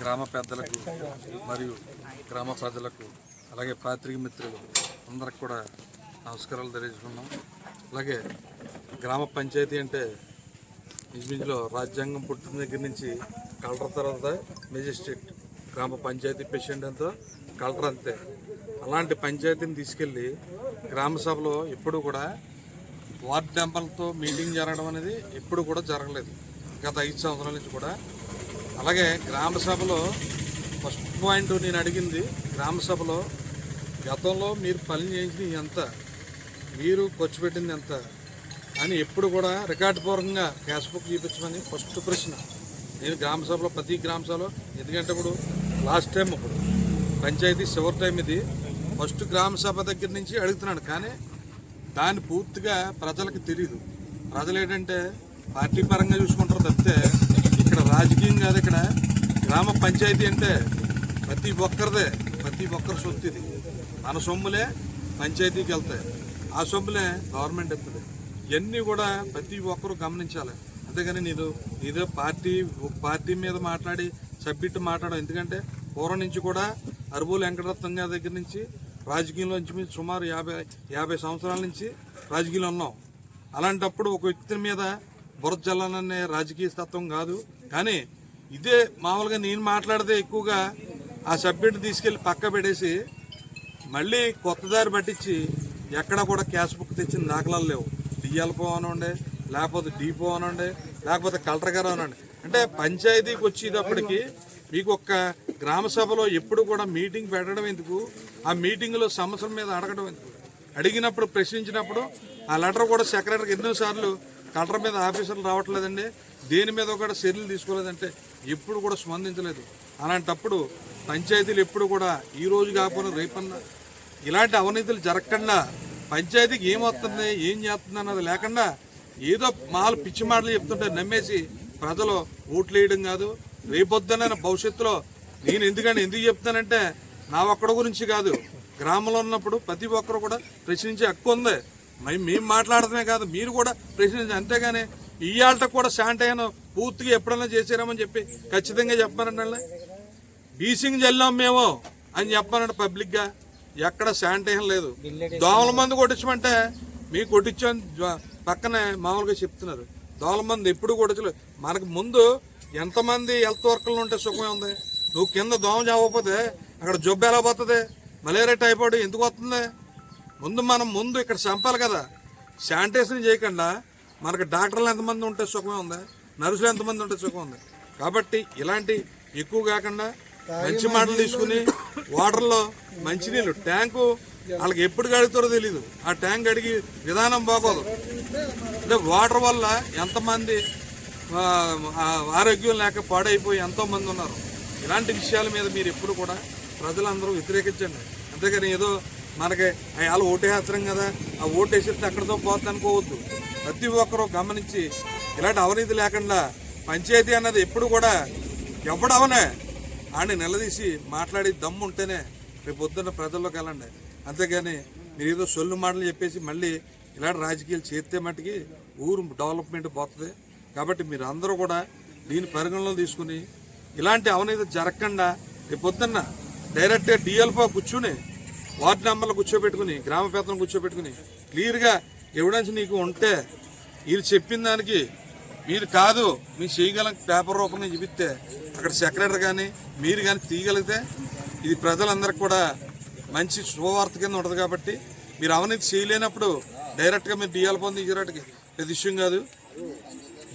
గ్రామ పెద్దలకు మరియు గ్రామ ప్రజలకు అలాగే పాత్రిక మిత్రులు అందరికి కూడా నమస్కారాలు తెలియజేసుకున్నాం అలాగే గ్రామ పంచాయతీ అంటే ఇంచుమించులో రాజ్యాంగం పుట్టిన దగ్గర నుంచి కలెక్టర్ తర్వాత మెజిస్ట్రేట్ గ్రామ పంచాయతీ ప్రెసిడెంట్ ఎంతో కలెక్టర్ అంతే. అలాంటి పంచాయతీని తీసుకెళ్ళి గ్రామ సభలో ఎప్పుడు కూడా వార్డు మెంబర్లతో మీటింగ్ జరగడం అనేది ఎప్పుడు కూడా జరగలేదు. గత ఐదు సంవత్సరాల నుంచి కూడా అలాగే గ్రామ సభలో ఫస్ట్ పాయింట్ నేను అడిగింది గ్రామ సభలో గతంలో మీరు పని చేయించిన ఎంత? మీరు ఖర్చు పెట్టింది ఎంత? అని ఎప్పుడు కూడా రికార్డు పూర్వకంగా క్యాష్ బుక్ చూపించమని ఫస్ట్ ప్రశ్న. నేను గ్రామ సభలో ప్రతి గ్రామ సభలో ఎందుకంటే ఇప్పుడు లాస్ట్ టైం ఇప్పుడు పంచాయతీ చివరి టైం ఇది. ఫస్ట్ గ్రామ సభ దగ్గర నుంచి అడుగుతున్నాను కానీ దాన్ని పూర్తిగా ప్రజలకు తెలియదు ప్రజలు ఏంటంటే పార్టీ పరంగా చూసుకుంటారు తప్పితే రాజకీయం కాదు ఇక్కడ. గ్రామ పంచాయతీ అంటే ప్రతి ఒక్కరిదే ప్రతి ఒక్కరి సొత్తు ఇది మన సొమ్ములే పంచాయతీకి వెళ్తాయి. ఆ సొమ్ములే గవర్నమెంట్ ఇస్తుంది ఇవన్నీ కూడా ప్రతి ఒక్కరూ గమనించాలి. అంతేగాని నేను ఏదో పార్టీ పార్టీ మీద మాట్లాడి సబ్మిట్ మాట్లాడడం. ఎందుకంటే పూర్వం నుంచి కూడా అరుబుల్ వెంకటరత్నం గారి దగ్గర నుంచి రాజకీయంలో నుంచి సుమారు యాభై యాభై సంవత్సరాల నుంచి రాజకీయంలో ఉన్నాం. అలాంటప్పుడు ఒక వ్యక్తి మీద బురద జల్లాలనే రాజకీయ తత్వం కాదు. కానీ ఇదే మామూలుగా నేను మాట్లాడితే ఎక్కువగా ఆ సబ్జెక్ట్ తీసుకెళ్ళి పక్క పెట్టేసి మళ్ళీ కొత్త దారి పట్టించి ఎక్కడ కూడా క్యాష్ బుక్ తెచ్చిన దాఖలాలు లేవు. డిఎల్పో అనండి లేకపోతే డిపో అనండి లేకపోతే కలెక్టర్ గారు అనండి. అంటే పంచాయతీకి వచ్చేటప్పటికి మీకు ఒక్క గ్రామ సభలో ఎప్పుడు కూడా మీటింగ్ పెట్టడం ఎందుకు? ఆ మీటింగ్లో సమస్యల మీద అడగడం ఎందుకు? అడిగినప్పుడు ప్రశ్నించినప్పుడు ఆ లెటర్ కూడా సెక్రటరీకి ఎన్నోసార్లు కలెక్టర్ మీద ఆఫీసర్లు రావట్లేదండి. దేని మీద కూడా చర్యలు తీసుకోలేదంటే ఎప్పుడు కూడా స్పందించలేదు. అలాంటప్పుడు పంచాయతీలు ఎప్పుడు కూడా ఈ రోజు కాకపోయినా రేపన్నా ఇలాంటి అవినీతులు జరగకుండా పంచాయతీకి ఏమవుతుంది ఏం చేస్తుంది అన్నది లేకుండా ఏదో మాలు పిచ్చి మాటలు చెప్తుంటే నమ్మేసి ప్రజలు ఓట్లు వేయడం కాదు. రేపొద్దున భవిష్యత్తులో నేను ఎందుకని ఎందుకు చెప్తానంటే నా ఒక్కడి గురించి కాదు. గ్రామంలో ఉన్నప్పుడు ప్రతి ఒక్కరు కూడా ప్రశ్నించే హక్కు ఉంది. మేము మేము మాట్లాడటమే కాదు మీరు కూడా ప్రశ్నించి అంతేగాని ఇవాళ కూడా శాంటైన్ పూర్తిగా ఎప్పుడైనా చేసారామని చెప్పి ఖచ్చితంగా చెప్పారండి బీసింగ్ జల్లాం మేము అని చెప్పానంటే పబ్లిక్గా. ఎక్కడ శానిటైజర్ లేదు. దోమల మందు కొట్టించమంటే మీకు కొట్టించాం జ్వ- పక్కనే మామూలుగా చెప్తున్నారు. దోమల మందు ఎప్పుడు కొట్టించలేదు మనకు ముందు ఎంతమంది హెల్త్ వర్కర్లు ఉంటే సుఖమే ఉంది. నువ్వు కింద దోమ చావకపోతే అక్కడ జబ్బు ఎలా పోతుంది? మలేరియా టైఫాయిడ్ ఎందుకు వస్తుంది? ముందు మనం ముందు ఇక్కడ చంపాలి కదా. శానిటైజేషన్ చేయకుండా మనకు డాక్టర్లు ఎంతమంది ఉంటే సుఖమే ఉంది నర్సులు ఎంతమంది ఉంటే సుఖం ఉంది. కాబట్టి ఇలాంటి ఎక్కువ కాకుండా మంచి మాటలు తీసుకుని వాటర్లో మంచినీళ్ళు ట్యాంకు వాళ్ళకి ఎప్పుడు కడుగుతారో తెలియదు ఆ ట్యాంక్ అడిగి విధానం బాగోదు. అంటే వాటర్ వల్ల ఎంతమంది ఆరోగ్యం లేక పాడైపోయి ఎంతో మంది ఉన్నారు. ఇలాంటి విషయాల మీద మీరు ఎప్పుడు కూడా ప్రజలందరూ వ్యతిరేకించండి. అంతేగాని ఏదో మనకి అలా ఓటేసేస్తాం కదా. ఆ ఓటేసేస్తే అక్కడితో పోతుంది అనుకోవద్దు ప్రతి ఒక్కరూ గమనించి ఇలాంటి అవినీతి లేకుండా పంచాయతీ అన్నది ఎప్పుడు కూడా ఎవడవనే ఆడిని నిలదీసి మాట్లాడి దమ్ము ఉంటేనే రేపు పొద్దున్న ప్రజల్లోకి వెళ్ళండి. అంతేగాని మీరు ఏదో సొల్లు మాటలు చెప్పేసి మళ్ళీ ఇలాంటి రాజకీయాలు చేస్తే మట్టుకి ఊరు డెవలప్మెంట్ పోతుంది. కాబట్టి మీరు అందరూ కూడా దీని పరిగణలో తీసుకుని ఇలాంటి అవినీతి జరగకుండా రేపు పొద్దున్న డైరెక్ట్గా డిఎల్పో కూర్చుని వార్డు నెంబర్లు కూర్చోబెట్టుకుని గ్రామ పెద్దలను కూర్చోబెట్టుకుని క్లియర్గా ఎవిడెన్స్ నీకు ఉంటే వీళ్ళు చెప్పిన దానికి మీరు కాదు మీరు చేయగల పేపర్ రూపంలో చూపిస్తే అక్కడ సెక్రటరీ కానీ మీరు కానీ తీయగలిగితే ఇది ప్రజలందరికీ కూడా మంచి శుభవార్త కింద ఉంటుంది కాబట్టి మీరు అవినీతి చేయలేనప్పుడు డైరెక్ట్గా మీరు డిఎల్ పొంది తీసేటట్టుకి పెద్ద విషయం కాదు.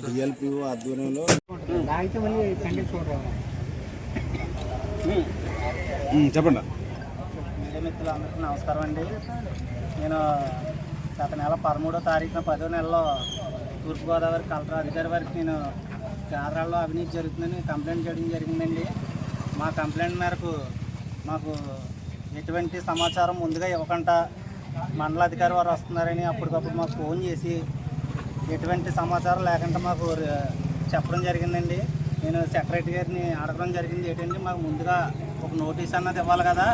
డిఎల్పిఓ ఆధ్వర్యంలో చెప్పండి. మీడియా మిత్రులందరికీ నమస్కారం అండి. నేను గత నెల పదమూడో తారీఖున పదో నెలలో తూర్పుగోదావరి కలెక్టర్ అధికారి వారికి నేను కేంద్రాల్లో అవినీతి జరుగుతుందని కంప్లైంట్ చేయడం జరిగిందండి. మా కంప్లైంట్ మేరకు మాకు ఎటువంటి సమాచారం ముందుగా ఇవ్వకుండా మండలాధికారి వారు వస్తున్నారని అప్పటికప్పుడు మాకు ఫోన్ చేసి ఎటువంటి సమాచారం లేకుండా మాకు చెప్పడం జరిగిందండి. నేను సెక్రటరీ గారిని అడగడం జరిగింది. ఏంటంటే మాకు ముందుగా ఒక నోటీస్ అన్నది ఇవ్వాలి కదా.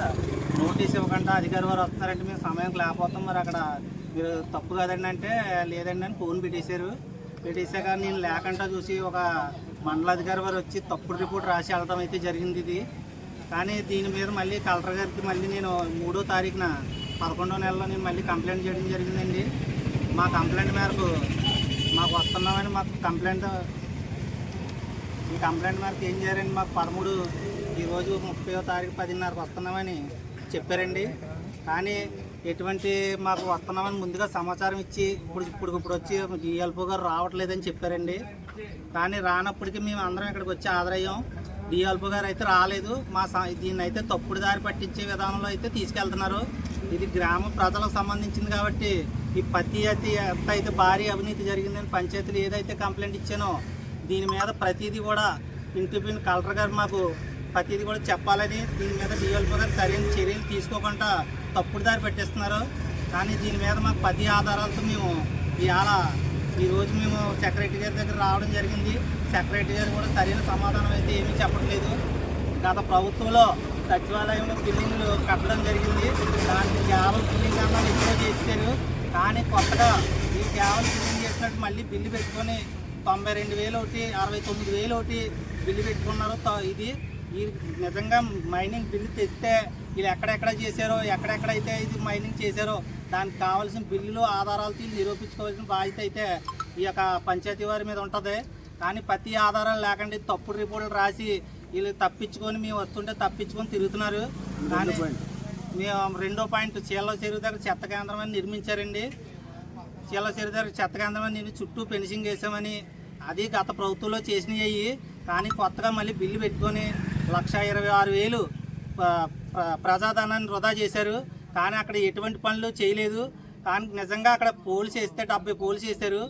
నోటీస్ ఇవ్వకుండా అధికారి వారు వస్తున్నారంటే మేము సమయం లేకపోతాం. మరి అక్కడ మీరు తప్పు కదండి అంటే లేదండి అని ఫోన్ పెట్టేశారు. పెట్టేశాక నేను లేకుండా చూసి ఒక మండల అధికారి వారు వచ్చి తప్పుడు రిపోర్ట్ రాసి వెళ్ళడం అయితే జరిగింది ఇది. కానీ దీని మీద మళ్ళీ కలెక్టర్ గారికి మళ్ళీ నేను మూడో తారీఖున పదకొండో నెలలో నేను మళ్ళీ కంప్లైంట్ చేయడం జరిగిందండి. మా కంప్లైంట్ మేరకు మాకు వస్తున్నామని మాకు కంప్లైంట్ ఈ కంప్లైంట్ మేరకు ఏం చేయాలండి? మాకు పదమూడు ఈరోజు ముప్పై తారీఖు పదిన్నరకు వస్తున్నామని చెప్పారండి. కానీ ఎటువంటి మాకు వస్తున్నామని ముందుగా సమాచారం ఇచ్చి ఇప్పుడు ఇప్పుడు ఇప్పుడు వచ్చి డిఎల్పో గారు రావట్లేదని చెప్పారండి. కానీ రానప్పటికీ మేము అందరం ఇక్కడికి వచ్చి ఆదరయ్యాం డిఎల్పో గారు అయితే రాలేదు. మా స- దీన్ని అయితే తప్పుడు దారి పట్టించే విధానంలో అయితే తీసుకెళ్తున్నారు. ఇది గ్రామ ప్రజలకు సంబంధించింది కాబట్టి ఈ పత్తి అతి ఎంత అయితే భారీ అవినీతి జరిగిందని పంచాయతీలు ఏదైతే కంప్లైంట్ ఇచ్చానో దీని మీద ప్రతిదీ కూడా ఇంటిపిన్ కలెక్టర్ గారు మాకు ప్రతిదీ కూడా చెప్పాలని దీని మీద డిఎల్పో గారు సరైన చర్యలు తీసుకోకుండా తప్పుడు దారి పెట్టేస్తున్నారు. కానీ దీని మీద మాకు పది ఆధారాలతో మేము ఇవాళ ఈరోజు మేము సెక్రటరీ గారి దగ్గర రావడం జరిగింది. సెక్రటరీ గారు కూడా సరైన సమాధానం అయితే ఏమీ చెప్పట్లేదు. గత ప్రభుత్వంలో సచివాలయంలో బిల్డింగ్లు కట్టడం జరిగింది. దానికి కేవలం బిల్డింగ్ అన్నది ఎక్కువ చేశారు. కానీ కొత్తగా ఈ కేవలం బిల్డింగ్ చేసినట్టు మళ్ళీ బిల్లు పెట్టుకొని తొంభై రెండు వేలు ఒకటి అరవై తొమ్మిది వేలు ఒకటి బిల్లు పెట్టుకున్నారు. ఇది నిజంగా మైనింగ్ బిల్లు తెస్తే వీళ్ళు ఎక్కడెక్కడ చేశారో ఎక్కడెక్కడైతే ఇది మైనింగ్ చేశారో దానికి కావాల్సిన బిల్లులు ఆధారాలతో వీళ్ళు నిరూపించుకోవాల్సిన బాధ్యత అయితే ఈ యొక్క పంచాయతీ వారి మీద ఉంటుంది. కానీ ప్రతి ఆధారాలు లేకుండా తప్పుడు రిపోర్టులు రాసి వీళ్ళు తప్పించుకొని మేము వస్తుంటే తప్పించుకొని తిరుగుతున్నారు. కానీ మేము రెండో పాయింట్ చీల చెరువు దగ్గర చెత్త కేంద్రం అని నిర్మించారండి. చీల చెరువు దగ్గర చెత్త కేంద్రం అని నేను చుట్టూ ఫెన్సింగ్ వేసామని అది గత ప్రభుత్వంలో చేసినవి కానీ కొత్తగా మళ్ళీ బిల్లు పెట్టుకొని లక్ష ఇరవై ఆరు వేలు ప్రజాధనాన్ని వృధా చేశారు. కానీ అక్కడ ఎటువంటి పనులు చేయలేదు. కానీ నిజంగా అక్కడ పోల్స్ వేస్తే డెబ్బై పోల్స్ వేశారు.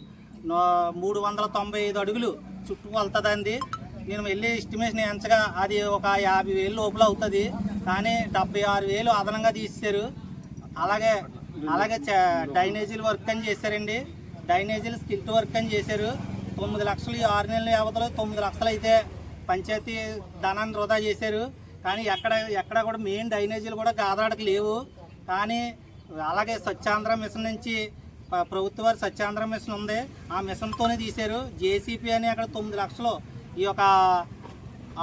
మూడు వందల తొంభై ఐదు అడుగులు చుట్టూ వెళ్తుందండి. నేను వెళ్ళి ఎస్టిమేషన్ ఎంచగా అది ఒక యాభై వేలు లోపల అవుతుంది. కానీ డెబ్బై ఆరు వేలు అదనంగా తీసేశారు. అలాగే అలాగే చ- డైనేజీలు వర్క్ అని చేశారండి. డైనేజీలు స్కిల్ట్ వర్క్ అని చేశారు. తొమ్మిది లక్షలు ఆరు నెలల వ్యవధిలో తొమ్మిది లక్షలు అయితే పంచాయతీ ధనాన్ని వృధా చేశారు. కానీ ఎక్కడ ఎక్కడ కూడా మెయిన్ డైనేజీలు కూడా గాదాడకు లేవు. కానీ అలాగే స్వచ్ఛాంధ్ర మిషన్ నుంచి ప్రభుత్వ వారి స్వచ్ఛాంధ్ర మిషన్ ఉంది. ఆ మిషన్తోనే తీశారు. జేసీపీ అని అక్కడ తొమ్మిది లక్షలు ఈ యొక్క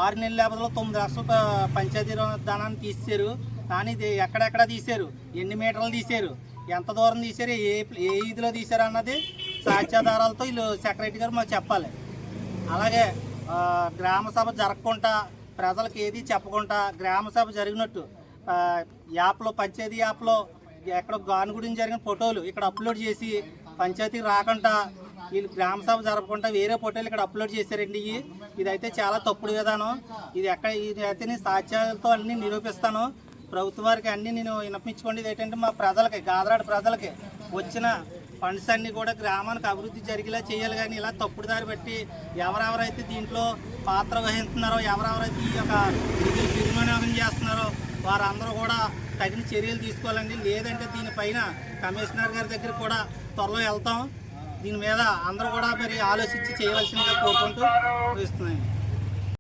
ఆరు నెలల వ్యవధిలో తొమ్మిది లక్షలు పంచాయతీ ధనాన్ని తీశారు కానీ ఇది ఎక్కడెక్కడ తీశారు? ఎన్ని మీటర్లు తీశారు? ఎంత దూరం తీశారు? ఏ ఏ ఇదిలో తీశారు అన్నది సాక్ష్యాధారాలతో వీళ్ళు సెక్రటరీ గారు మాకు చెప్పాలి. అలాగే గ్రామ సభ జరగకుండా ప్రజలకు ఏది చెప్పకుండా గ్రామ సభ జరిగినట్టు. యాప్లో పంచాయతీ యాప్లో ఎక్కడ గాను గురించి జరిగిన ఫోటోలు ఇక్కడ అప్లోడ్ చేసి పంచాయతీకి రాకుండా వీళ్ళు గ్రామ సభ జరపకుండా వేరే ఫోటోలు ఇక్కడ అప్లోడ్ చేశారండి. ఇవి ఇదైతే చాలా తప్పుడు విధానం. ఇది ఎక్కడ ఇది అయితే నేను సాక్ష్యాలతో అన్ని నిరూపిస్తాను. ప్రభుత్వ వారికి అన్ని నేను వినిపించుకోండి ఏంటంటే మా ప్రజలకి గాదరాడ ప్రజలకి వచ్చిన ఫండ్స్ అన్ని కూడా గ్రామానికి అభివృద్ధి జరిగేలా చేయాలి కానీ ఇలా తప్పుడు దారి బట్టి ఎవరెవరైతే దీంట్లో పాత్ర వహిస్తున్నారో ఎవరెవరైతే ఈ యొక్క నిధులు దుర్వినియోగం చేస్తున్నారో వారందరూ కూడా తగిన చర్యలు తీసుకోవాలండి. లేదంటే దీనిపైన కమిషనర్ గారి దగ్గర కూడా త్వరలో వెళ్తాం. దీని మీద అందరూ కూడా మరి ఆలోచించి చేయవలసిందిగా కోరుకుంటూ ఇస్తున్నాను